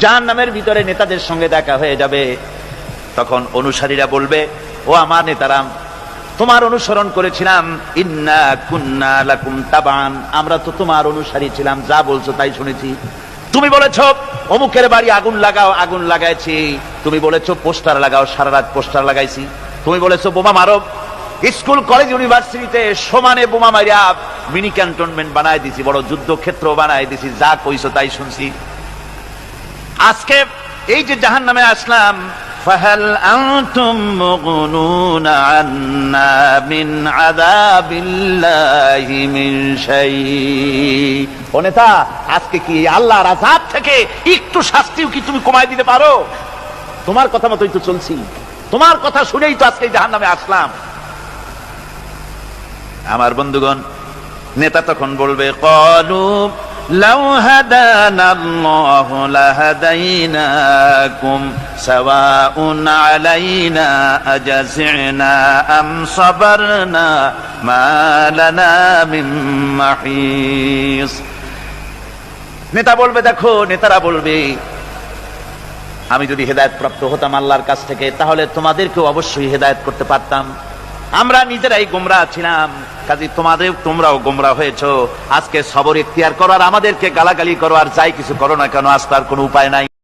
জাহান নামের ভিতরে নেতাদের সঙ্গে দেখা হয়ে যাবে। তখন অনুসারীরা বলবে, ও আমার নেতারাম, তোমার অনুসরণ করেছিলাম। ইন্না কুন্না লাকুম তাবান। আমরা তো তোমার অনুসারী ছিলাম, যা বলছো তাই শুনেছি। তুমি বলেছ, অমুকের বাড়ি আগুন লাগাও, আগুন লাগাইছি। তুমি বলেছ, পোস্টার লাগাও, সারা রাত পোস্টার লাগাইছি। তুমি বলেছ, বোমা মারো। স্কুল, কলেজ, ইউনিভার্সিটিতে সমানে বোমা মারিয়া মিনি ক্যান্টনমেন্ট বানায় দিছি, বড় যুদ্ধক্ষেত্র বানায় দিছি, যা কইছো তাই শুনছি। আজকে এই যে জাহান নামে আসলাম, ফাহাল আনতুম মুগনুনা আন্না মিন আযাবিল্লাহি মিন শাই ও নেতা, আজকে কি আল্লাহর আযাব থেকে একটু শাস্তিও কি তুমি কমায় দিতে পারো? তোমার কথা মতোই তো চলছি। তোমার কথা শুনেই তো আজকে জাহান নামে আসলাম। আমার বন্ধুগণ, নেতা তখন বলবে, কলু لو هدانا الله لهديناكم سواء علينا أجزعنا أم صبرنا ما لنا من محيص নেতা বলবে দেখো নেতারা বলবে আমি যদি হেদায়ত প্রাপ্ত হতাম আল্লাহর কাছ থেকে তাহলে তোমাদেরকেও অবশ্যই হেদায়ত করতে পারতাম আমরা নিজেরাই গোমরা ছিলাম কাজে, তোমাদের তোমরাও গোমরা হয়েছ। আজকে সবর ইখতিয়ার করো আর আমাদেরকে গালাগালি করো আর যাই কিছু করো না কেন, আজ তার কোনো উপায় নাই।